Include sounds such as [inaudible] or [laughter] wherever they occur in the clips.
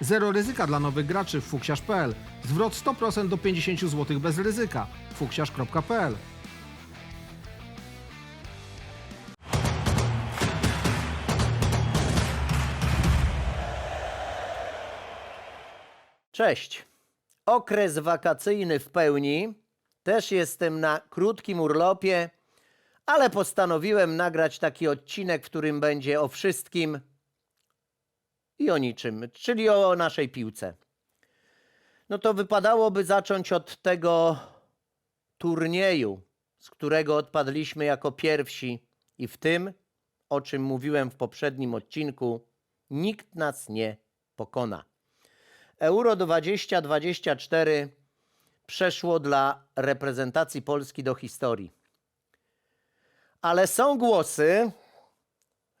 Zero ryzyka dla nowych graczy w fuksiarz.pl. Zwrot 100% do 50 zł bez ryzyka. fuksiarz.pl Cześć. Okres wakacyjny w pełni. Też jestem na krótkim urlopie, ale postanowiłem nagrać taki odcinek, w którym będzie o wszystkim i o niczym, czyli o naszej piłce. No to wypadałoby zacząć od tego turnieju, z którego odpadliśmy jako pierwsi i w tym, o czym mówiłem w poprzednim odcinku, nikt nas nie pokona. Euro 2024 przeszło dla reprezentacji Polski do historii. Ale są głosy,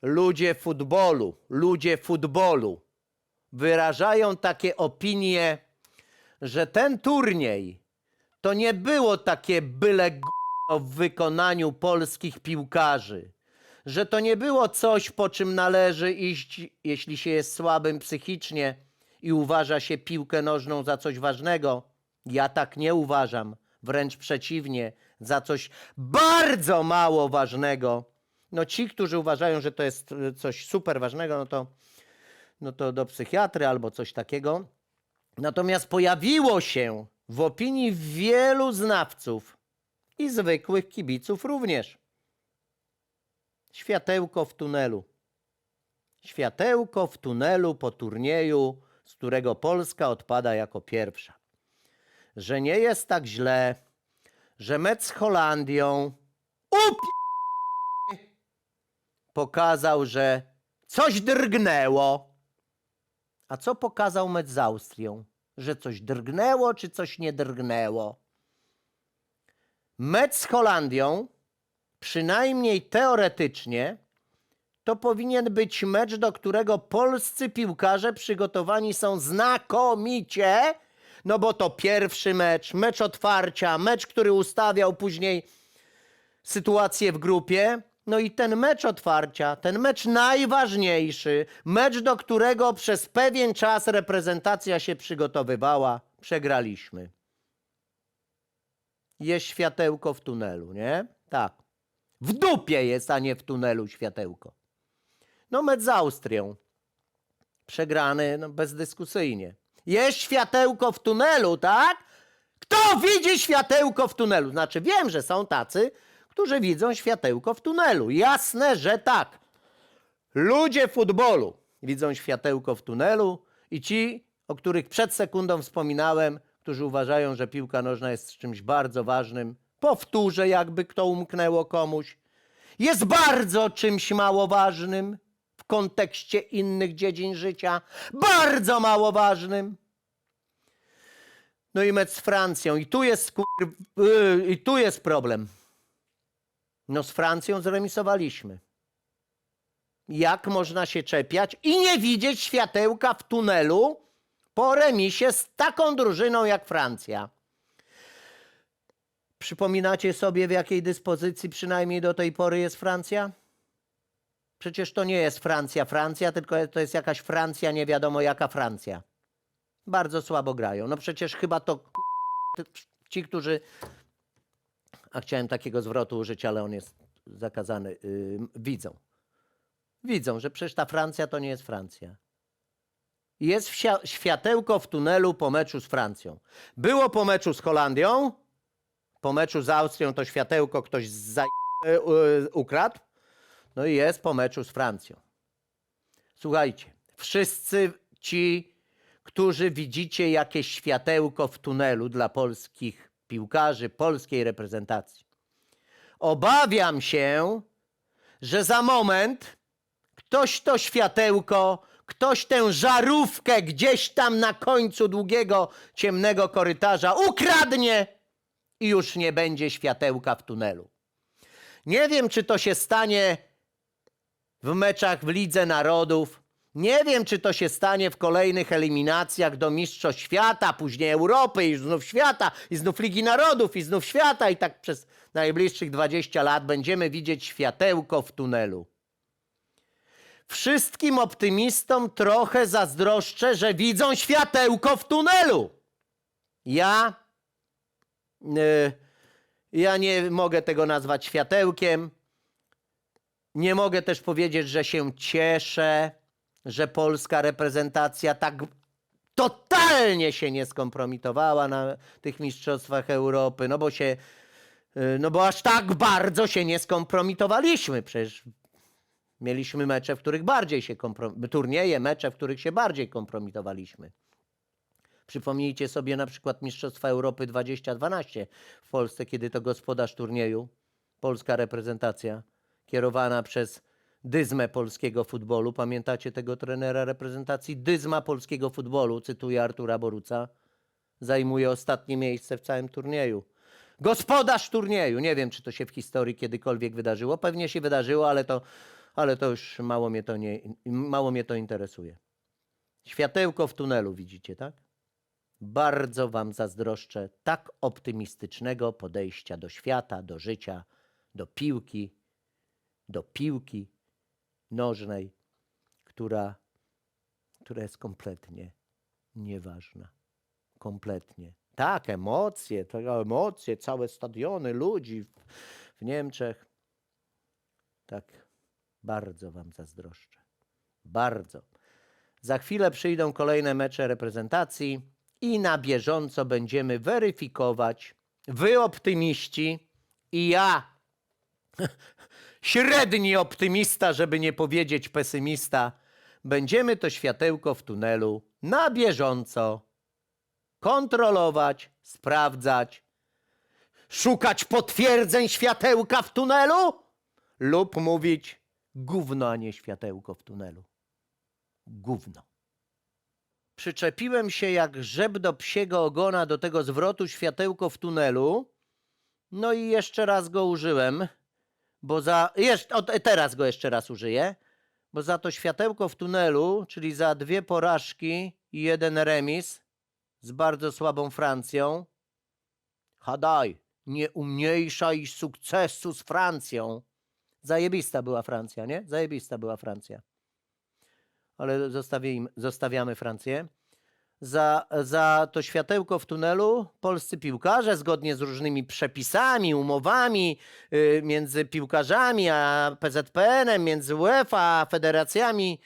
ludzie futbolu, ludzie futbolu wyrażają takie opinie, że ten turniej to nie było takie byle g***o w wykonaniu polskich piłkarzy. Że to nie było coś, po czym należy iść, jeśli się jest słabym psychicznie i uważa się piłkę nożną za coś ważnego. Ja tak nie uważam. Wręcz przeciwnie, za coś bardzo mało ważnego. No ci, którzy uważają, że to jest e, coś super ważnego, no to, no to do psychiatry albo coś takiego. Natomiast pojawiło się w opinii wielu znawców i zwykłych kibiców również światełko w tunelu. Światełko w tunelu po turnieju, z którego Polska odpada jako pierwsza. Że nie jest tak źle, że mecz z Holandią up pokazał, że coś drgnęło. A co pokazał mecz z Austrią? Że coś drgnęło, czy coś nie drgnęło? Mecz z Holandią, przynajmniej teoretycznie, to powinien być mecz, do którego polscy piłkarze przygotowani są znakomicie, no bo to pierwszy mecz, mecz otwarcia, mecz, który ustawiał później sytuację w grupie. No i ten mecz otwarcia, ten mecz najważniejszy, mecz, do którego przez pewien czas reprezentacja się przygotowywała, przegraliśmy. Jest światełko w tunelu, nie? Tak. W dupie jest, a nie w tunelu światełko. No mecz z Austrią. Przegrany no, bezdyskusyjnie. Jest światełko w tunelu, tak? Kto widzi światełko w tunelu? Znaczy wiem, że są tacy, którzy widzą światełko w tunelu. Jasne, że tak. Ludzie futbolu widzą światełko w tunelu i ci, o których przed sekundą wspominałem, którzy uważają, że piłka nożna jest czymś bardzo ważnym, powtórzę, jakby kto umknęło komuś, jest bardzo czymś mało ważnym w kontekście innych dziedzin życia, bardzo mało ważnym. No i mecz z Francją. I tu jest skur... yy, i tu jest problem. No z Francją zremisowaliśmy. Jak można się czepiać i nie widzieć światełka w tunelu po remisie z taką drużyną jak Francja? Przypominacie sobie, w jakiej dyspozycji przynajmniej do tej pory jest Francja? Przecież to nie jest Francja, Francja, tylko to jest jakaś Francja, nie wiadomo jaka Francja. Bardzo słabo grają. No przecież chyba to ci, którzy. A chciałem takiego zwrotu użyć, ale on jest zakazany. Yy, widzą. Widzą, że przecież ta Francja to nie jest Francja. Jest światełko w tunelu po meczu z Francją. Było po meczu z Holandią, po meczu z Austrią to światełko ktoś za... y, ukradł. No i jest po meczu z Francją. Słuchajcie, wszyscy ci, którzy widzicie jakieś światełko w tunelu dla polskich piłkarzy, polskiej reprezentacji, obawiam się, że za moment ktoś to światełko, ktoś tę żarówkę gdzieś tam na końcu długiego, ciemnego korytarza ukradnie i już nie będzie światełka w tunelu. Nie wiem, czy to się stanie w meczach w Lidze Narodów. Nie wiem, czy to się stanie w kolejnych eliminacjach do Mistrzostw Świata, później Europy i znów świata, i znów Ligi Narodów, i znów świata, i tak przez najbliższych 20 lat będziemy widzieć światełko w tunelu. Wszystkim optymistom trochę zazdroszczę, że widzą światełko w tunelu. Ja. y, ja nie mogę tego nazwać światełkiem. Nie mogę też powiedzieć, że się cieszę, że polska reprezentacja tak totalnie się nie skompromitowała na tych mistrzostwach Europy, no bo się, y, no bo aż tak bardzo się nie skompromitowaliśmy. Przecież mieliśmy mecze, w których bardziej się turnieje, mecze, w których się bardziej kompromitowaliśmy. Przypomnijcie sobie na przykład Mistrzostwa Europy 2012 w Polsce, kiedy to gospodarz turnieju, polska reprezentacja, kierowana przez dyzmę polskiego futbolu. Pamiętacie tego trenera reprezentacji? Dyzma polskiego futbolu, cytuję Artura Boruca, zajmuje ostatnie miejsce w całym turnieju. Gospodarz turnieju. Nie wiem, czy to się w historii kiedykolwiek wydarzyło. Pewnie się wydarzyło, ale to, ale to już mało mnie to, nie, mało mnie to interesuje. Światełko w tunelu, widzicie, tak? Bardzo Wam zazdroszczę tak optymistycznego podejścia do świata, do życia, do piłki, do piłki nożnej, która, która jest kompletnie nieważna. Kompletnie. Tak, emocje, tak, emocje, całe stadiony ludzi w, w Niemczech. Tak, bardzo Wam zazdroszczę. Bardzo. Za chwilę przyjdą kolejne mecze reprezentacji i na bieżąco będziemy weryfikować. Wy optymiści i ja, średni optymista, żeby nie powiedzieć pesymista, będziemy to światełko w tunelu na bieżąco kontrolować, sprawdzać, szukać potwierdzeń światełka w tunelu lub mówić gówno, a nie światełko w tunelu. Gówno. Przyczepiłem się jak żeb do psiego ogona do tego zwrotu światełko w tunelu. No i jeszcze raz go użyłem, bo za. Jeszcze, o, teraz go jeszcze raz użyję, bo za to światełko w tunelu, czyli za dwie porażki i jeden remis z bardzo słabą Francją. Hadaj, nie umniejszaj sukcesu z Francją. Zajebista była Francja, nie? Zajebista była Francja ale zostawiamy Francję. Za, za to światełko w tunelu polscy piłkarze, zgodnie z różnymi przepisami, umowami y, między piłkarzami a PZPN-em, między UEFA a federacjami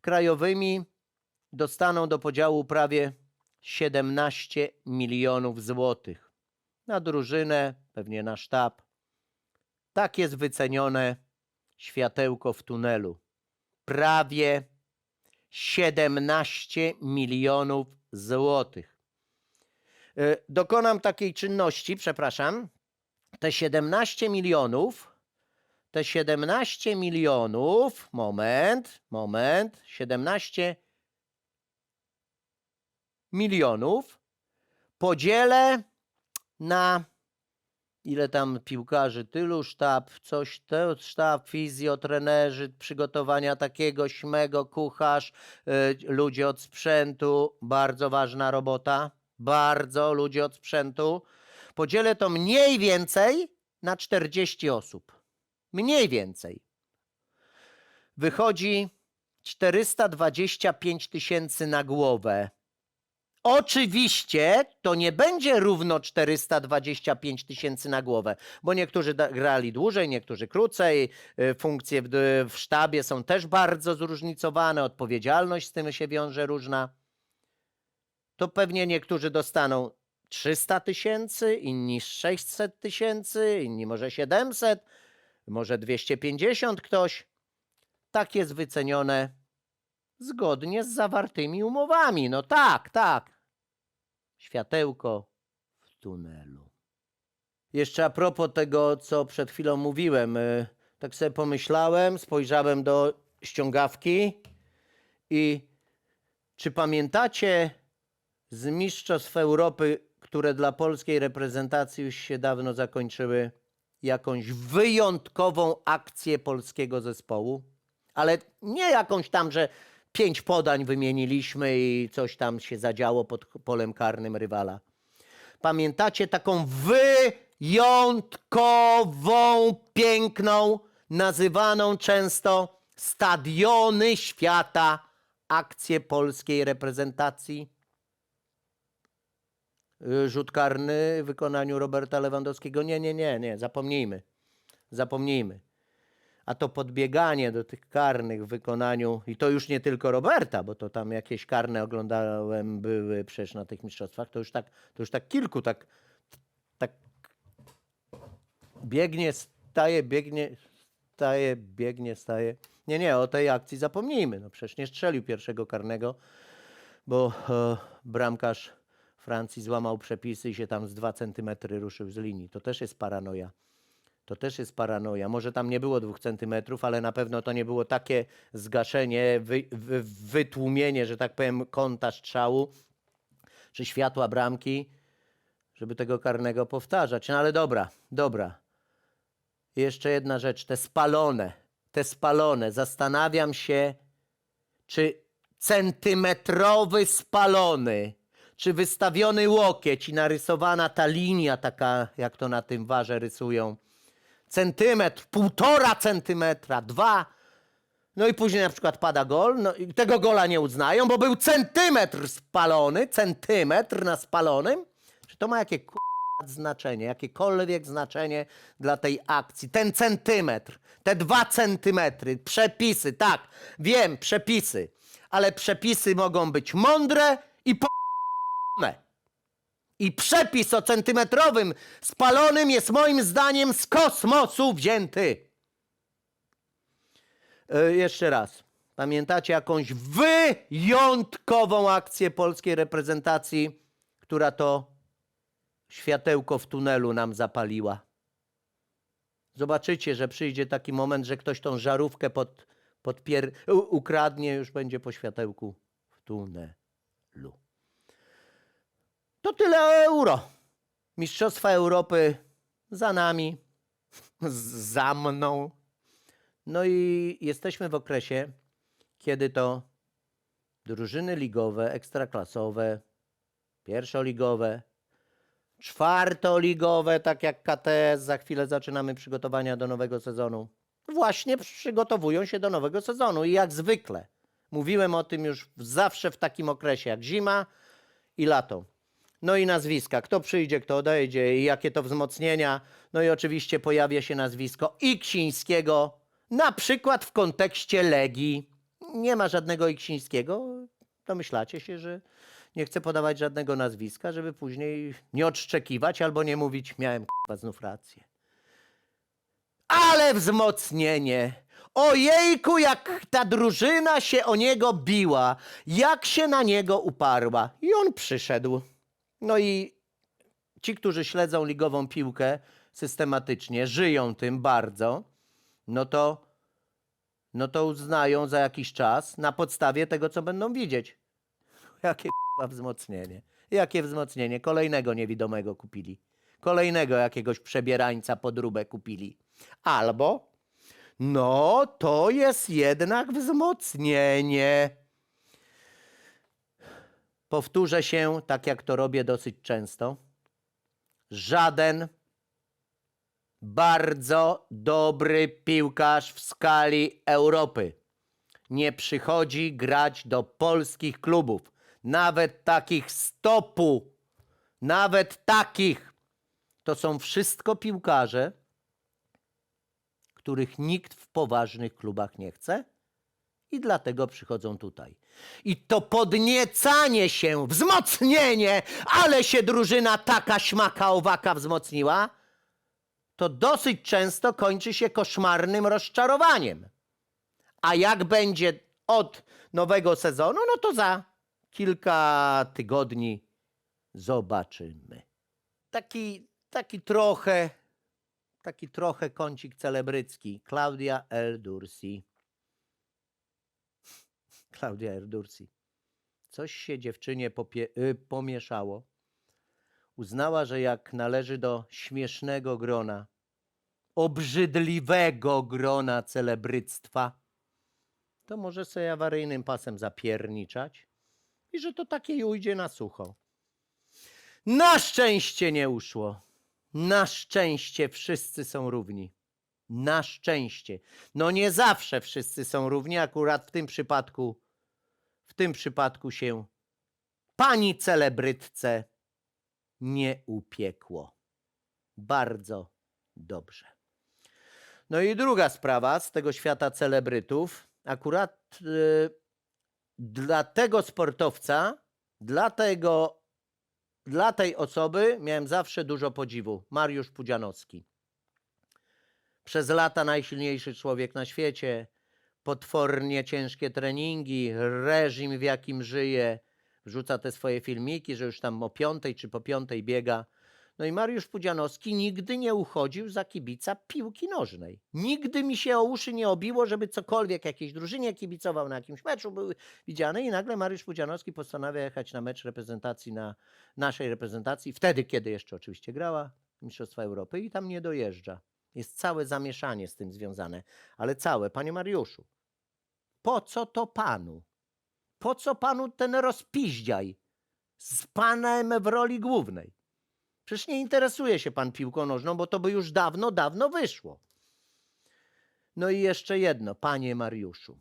krajowymi, dostaną do podziału prawie 17 milionów złotych. Na drużynę, pewnie na sztab. Tak jest wycenione światełko w tunelu. Prawie 17 milionów złotych. E, Dokonam takiej czynności, przepraszam. Te 17 milionów, te 17 milionów, moment, moment, 17 milionów podzielę na ile tam piłkarzy, tylu sztab, coś, to sztab, fizjotrenerzy, przygotowania takiego, śmego, kucharz, y, ludzie od sprzętu, bardzo ważna robota, bardzo ludzie od sprzętu. Podzielę to mniej więcej na 40 osób. Mniej więcej. Wychodzi 425 tysięcy na głowę. Oczywiście to nie będzie równo 425 tysięcy na głowę, bo niektórzy grali dłużej, niektórzy krócej. y, Funkcje w, d- w sztabie są też bardzo zróżnicowane, odpowiedzialność z tym się wiąże różna. To pewnie niektórzy dostaną 300 tysięcy, inni 600 tysięcy, inni może 700, może 250 ktoś. Tak jest wycenione zgodnie z zawartymi umowami. No tak, tak. Światełko w tunelu. Jeszcze a propos tego, co przed chwilą mówiłem, y, tak sobie pomyślałem, spojrzałem do ściągawki i czy pamiętacie z Mistrzostw Europy, które dla polskiej reprezentacji już się dawno zakończyły, jakąś wyjątkową akcję polskiego zespołu? ale nie jakąś tam, że pięć podań wymieniliśmy i coś tam się zadziało pod polem karnym rywala. Pamiętacie taką wyjątkową, piękną, nazywaną często stadiony świata, akcje polskiej reprezentacji. Rzut karny w wykonaniu Roberta Lewandowskiego. Nie, nie, nie, nie, zapomnijmy. Zapomnijmy. A to podbieganie do tych karnych w wykonaniu, i to już nie tylko Roberta, bo to tam jakieś karne oglądałem, były przecież na tych mistrzostwach, to już tak, to już tak kilku, tak, tak biegnie, staje, biegnie, staje, biegnie, staje. Nie, nie, o tej akcji zapomnijmy. No przecież nie strzelił pierwszego karnego, bo e, bramkarz Francji złamał przepisy i się tam z dwa centymetry ruszył z linii. To też jest paranoja. To też jest paranoja. Może tam nie było dwóch centymetrów, ale na pewno to nie było takie zgaszenie, wy, wy, wytłumienie, że tak powiem, kąta strzału czy światła bramki, żeby tego karnego powtarzać. No ale dobra, dobra. Jeszcze jedna rzecz, te spalone, te spalone. Zastanawiam się, czy centymetrowy spalony, czy wystawiony łokieć i narysowana ta linia taka, jak to na tym warze rysują, centymetr, półtora centymetra, dwa, no i później na przykład pada gol, no i tego gola nie uznają, bo był centymetr spalony, centymetr na spalonym, czy to ma jakie k***a znaczenie, jakiekolwiek znaczenie dla tej akcji. Ten centymetr, te dwa centymetry, przepisy, tak, wiem, przepisy, ale przepisy mogą być mądre i po... I przepis o centymetrowym spalonym jest moim zdaniem z kosmosu wzięty. E, jeszcze raz. Pamiętacie jakąś wyjątkową akcję polskiej reprezentacji, która to światełko w tunelu nam zapaliła? Zobaczycie, że przyjdzie taki moment, że ktoś tą żarówkę pod, ukradnie, już będzie po światełku w tunelu. To tyle o euro. Mistrzostwa Europy za nami, [laughs] za mną. No i jesteśmy w okresie, kiedy to drużyny ligowe, ekstraklasowe, pierwszoligowe, czwartoligowe, tak jak KTS, za chwilę zaczynamy przygotowania do nowego sezonu. Właśnie przygotowują się do nowego sezonu i jak zwykle, mówiłem o tym już zawsze w takim okresie jak zima i lato. No i nazwiska. Kto przyjdzie, kto odejdzie i jakie to wzmocnienia. No i oczywiście pojawia się nazwisko Iksińskiego, na przykład w kontekście Legii. Nie ma żadnego Iksińskiego. Domyślacie się, że nie chcę podawać żadnego nazwiska, żeby później nie odszczekiwać albo nie mówić, miałem k***a znów rację. Ale wzmocnienie! Ojejku, jak ta drużyna się o niego biła, jak się na niego uparła. I on przyszedł. No i ci, którzy śledzą ligową piłkę systematycznie, żyją tym bardzo, no to, no to uznają za jakiś czas na podstawie tego, co będą widzieć. [laughs] Jakie k***a wzmocnienie. Jakie wzmocnienie. Kolejnego niewidomego kupili. Kolejnego jakiegoś przebierańca podróbę kupili. Albo, no to jest jednak wzmocnienie. Powtórzę się, tak jak to robię dosyć często. Żaden bardzo dobry piłkarz w skali Europy nie przychodzi grać do polskich klubów. Nawet takich stopu, nawet takich. To są wszystko piłkarze, których nikt w poważnych klubach nie chce i dlatego przychodzą tutaj. I to podniecanie się, wzmocnienie, ale się drużyna taka śmaka owaka wzmocniła, to dosyć często kończy się koszmarnym rozczarowaniem. A jak będzie od nowego sezonu, no to za kilka tygodni zobaczymy. Taki, taki trochę, taki trochę kącik celebrycki. Klaudia El Dursi. Klaudia Erdursi. Coś się dziewczynie y, pomieszało. Uznała, że jak należy do śmiesznego grona, obrzydliwego grona celebryctwa, to może sobie awaryjnym pasem zapierniczać i że to takie jej ujdzie na sucho. Na szczęście nie uszło. Na szczęście wszyscy są równi. Na szczęście. No nie zawsze wszyscy są równi, akurat w tym przypadku, w tym przypadku się pani celebrytce nie upiekło. Bardzo dobrze. No i druga sprawa z tego świata celebrytów. Akurat y, dla tego sportowca, dla, tego, dla tej osoby miałem zawsze dużo podziwu. Mariusz Pudzianowski. Przez lata najsilniejszy człowiek na świecie, potwornie ciężkie treningi, reżim w jakim żyje. Wrzuca te swoje filmiki, że już tam o piątej czy po piątej biega. No i Mariusz Pudzianowski nigdy nie uchodził za kibica piłki nożnej. Nigdy mi się o uszy nie obiło, żeby cokolwiek jakiejś drużynie kibicował na jakimś meczu były widziane i nagle Mariusz Pudzianowski postanawia jechać na mecz reprezentacji, na naszej reprezentacji, wtedy kiedy jeszcze oczywiście grała Mistrzostwa Europy i tam nie dojeżdża. Jest całe zamieszanie z tym związane, ale całe. Panie Mariuszu, po co to panu? Po co panu ten rozpiździaj z panem w roli głównej? Przecież nie interesuje się pan piłką nożną, bo to by już dawno, dawno wyszło. No i jeszcze jedno, panie Mariuszu.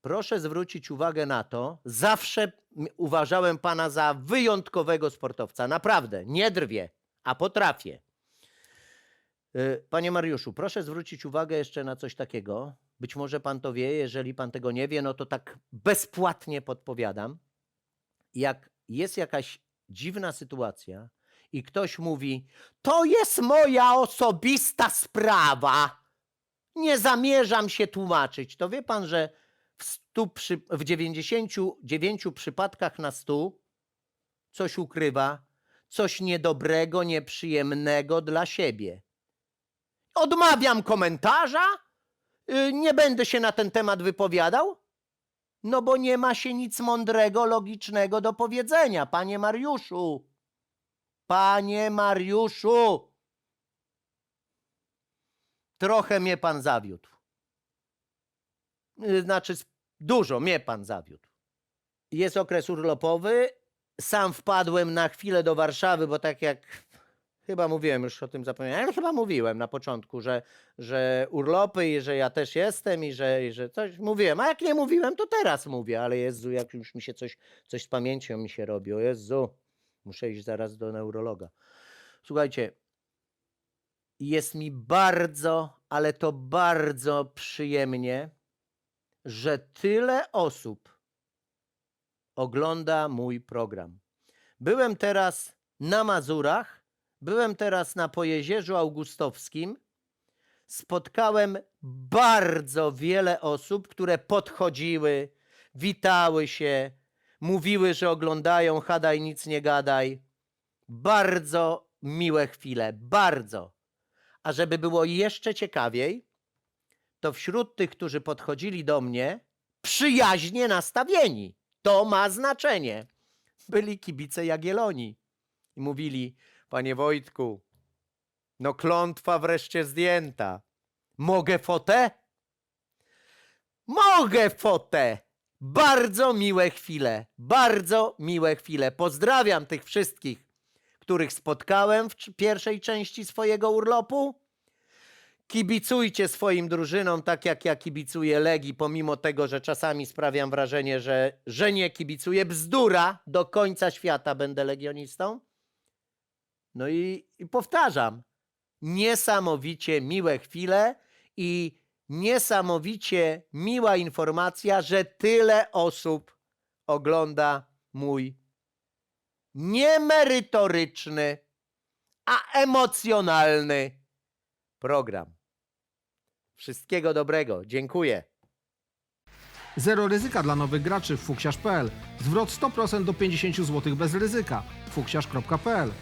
Proszę zwrócić uwagę na to, zawsze uważałem pana za wyjątkowego sportowca. Naprawdę, nie drwię, a potrafię. Y, Panie Mariuszu, proszę zwrócić uwagę jeszcze na coś takiego. Być może pan to wie, jeżeli pan tego nie wie, no to tak bezpłatnie podpowiadam. Jak jest jakaś dziwna sytuacja i ktoś mówi: To jest moja osobista sprawa, nie zamierzam się tłumaczyć, to wie pan, że w, stu przy, w 99 przypadkach na 100 coś ukrywa, coś niedobrego, nieprzyjemnego dla siebie. Odmawiam komentarza, y, nie będę się na ten temat wypowiadał, no bo nie ma się nic mądrego, logicznego do powiedzenia, panie Mariuszu. Panie Mariuszu, trochę mnie pan zawiódł. Y, Znaczy, dużo mnie pan zawiódł. Jest okres urlopowy. Sam wpadłem na chwilę do Warszawy, bo tak jak chyba mówiłem, już o tym zapomniałem, ale [laughs] chyba mówiłem na początku, że, że urlopy i że ja też jestem i że, i że coś mówiłem. A jak nie mówiłem, to teraz mówię, ale Jezu, jak już mi się coś, coś z pamięcią mi się robi. O Jezu, muszę iść zaraz do neurologa. Słuchajcie, jest mi bardzo, ale to bardzo przyjemnie, że tyle osób ogląda mój program. Byłem teraz na Mazurach, byłem teraz na Pojezierzu Augustowskim. Spotkałem bardzo wiele osób, które podchodziły, witały się, mówiły, że oglądają Hadaj nic nie gadaj. Bardzo miłe chwile, bardzo. A żeby było jeszcze ciekawiej, to wśród tych, którzy podchodzili do mnie, przyjaźnie nastawieni. To ma znaczenie. Byli kibice Jagiellonii i mówili: Panie Wojtku, no klątwa wreszcie zdjęta. Mogę fotę? Mogę fotę! Bardzo miłe chwile, bardzo miłe chwile. Pozdrawiam tych wszystkich, których spotkałem w pierwszej części swojego urlopu. Kibicujcie swoim drużynom tak jak ja kibicuję Legii, pomimo tego, że czasami sprawiam wrażenie, że, że nie kibicuję. Bzdura, do końca świata będę legionistą. No i, i powtarzam, niesamowicie miłe chwile i niesamowicie miła informacja, że tyle osób ogląda mój niemerytoryczny, a emocjonalny program. Wszystkiego dobrego. Dziękuję. Zero ryzyka dla nowych graczy w fuksiarz.pl. Zwrot 100% do 50 zł bez ryzyka. fuksiarz.pl